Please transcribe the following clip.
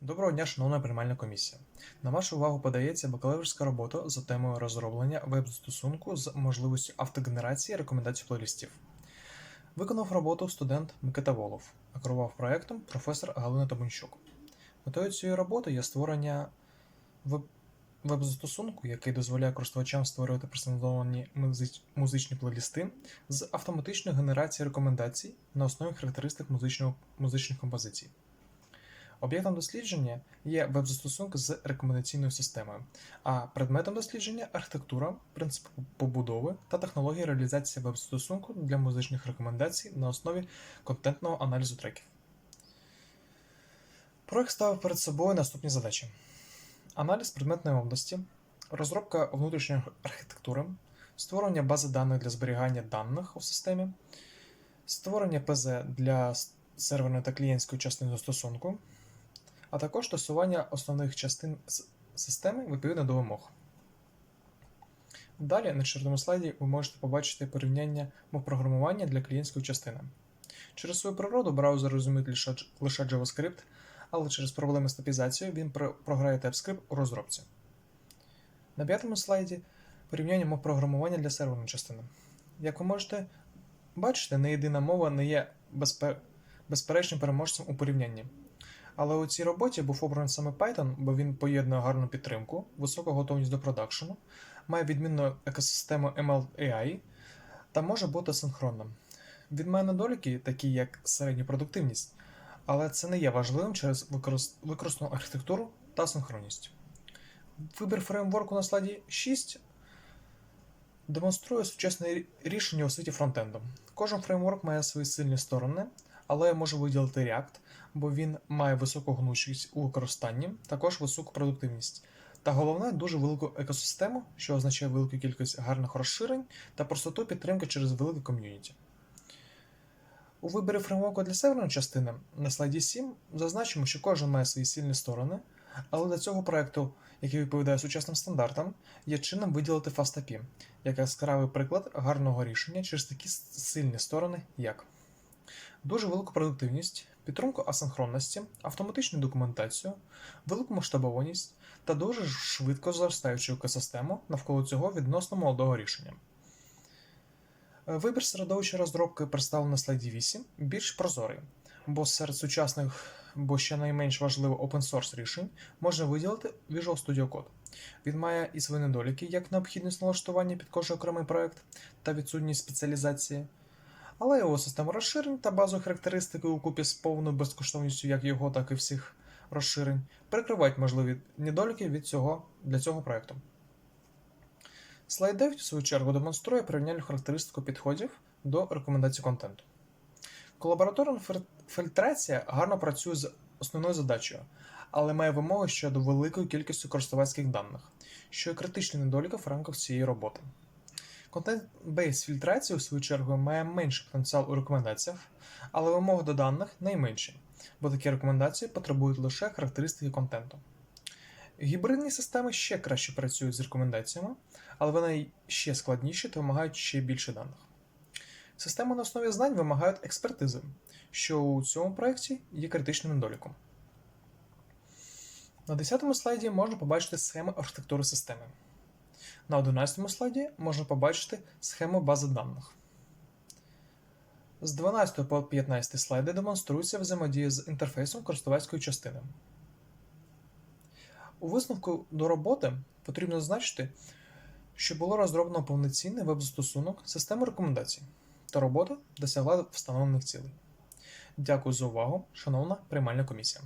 Доброго дня, шановна приймальна комісія. На вашу увагу подається бакалаврська робота за темою розроблення веб-застосунку з можливістю автогенерації рекомендацій плейлистів. Виконав роботу студент Микита Волов, а керував проектом професор Галина Табунчук. Метою цієї роботи є створення веб- веб-застосунку, який дозволяє користувачам створювати персоналізовані музичні плейлісти з автоматичною генерацією рекомендацій на основі характеристик музичних композицій. Об'єктом дослідження є веб-застосунок з рекомендаційною системою, а предметом дослідження архітектура, принцип побудови та технології реалізації веб-застосунку для музичних рекомендацій на основі контентного аналізу треків. Проект ставив перед собою наступні задачі: аналіз предметної області, розробка внутрішньої архітектури, створення бази даних для зберігання даних у системі, створення ПЗ для серверної та клієнтської частини застосунку, а також тестування основних частин системи відповідно до вимог. Далі на четвертому слайді ви можете побачити порівняння мов програмування для клієнтської частини. Через свою природу браузер розуміє лише, JavaScript, але через проблеми з типізацією він про- програє TypeScript у розробці. На п'ятому слайді порівняння мов програмування для серверної частини. Як ви можете бачити, не єдина мова не є безпе- безперечним переможцем у порівнянні. Але у цій роботі був обраний саме Python, бо він поєднує гарну підтримку, високу готовність до продакшену, має відмінну екосистему ML AI та може бути синхронним. Він має недоліки, такі як середня продуктивність, але це не є важливим через використану архітектуру та синхронність. Вибір фреймворку на слайді 6 демонструє сучасне рішення у світі фронтенду. Кожен фреймворк має свої сильні сторони, але я можу виділити React, бо він має високу гнучкість у використанні, також високу продуктивність. Та головне дуже велику екосистему, що означає велику кількість гарних розширень та простоту підтримки через велике ком'юніті. У виборі фреймворку для серверної частини на слайді 7 зазначимо, що кожен має свої сильні сторони, але для цього проекту, який відповідає сучасним стандартам, є чином виділити FastAPI, як яскравий приклад гарного рішення через такі сильні сторони, як дуже велику продуктивність, підтримку асинхронності, автоматичну документацію, велику масштабованість та дуже швидко зростаючу екосистему навколо цього відносно молодого рішення. Е, Вибір середовища розробки представлено на слайді 8 більш прозорий, бо серед сучасних, бо ще найменш важливо open source рішень можна виділити Visual Studio Code. Він має і свої недоліки, як необхідність налаштування під кожен окремий проект та відсутність спеціалізації, але його система розширень та базові характеристики у купі з повною безкоштовністю як його, так і всіх розширень перекривають можливі недоліки від цього, для цього проекту. Слайд 9, в свою чергу, демонструє порівняльну характеристику підходів до рекомендацій контенту. Колабораторна фільтрація гарно працює з основною задачею, але має вимоги щодо великої кількості користувацьких даних, що є критичним недоліком в рамках цієї роботи. Контент-бейс фільтрація, у свою чергу, має менший потенціал у рекомендаціях, але вимоги до даних найменші, бо такі рекомендації потребують лише характеристики контенту. Гібридні системи ще краще працюють з рекомендаціями, але вони ще складніші та вимагають ще більше даних. Системи на основі знань вимагають експертизи, що у цьому проєкті є критичним недоліком. На 10 слайді можна побачити схему архітектури системи. На 11 слайді можна побачити схему бази даних. З 12 по 15 слайди демонструється взаємодія з інтерфейсом користувацької частини. У висновку до роботи потрібно зазначити, що було розроблено повноцінний веб-застосунок системи рекомендацій, та робота досягла встановлених цілей. Дякую за увагу, шановна приймальна комісія.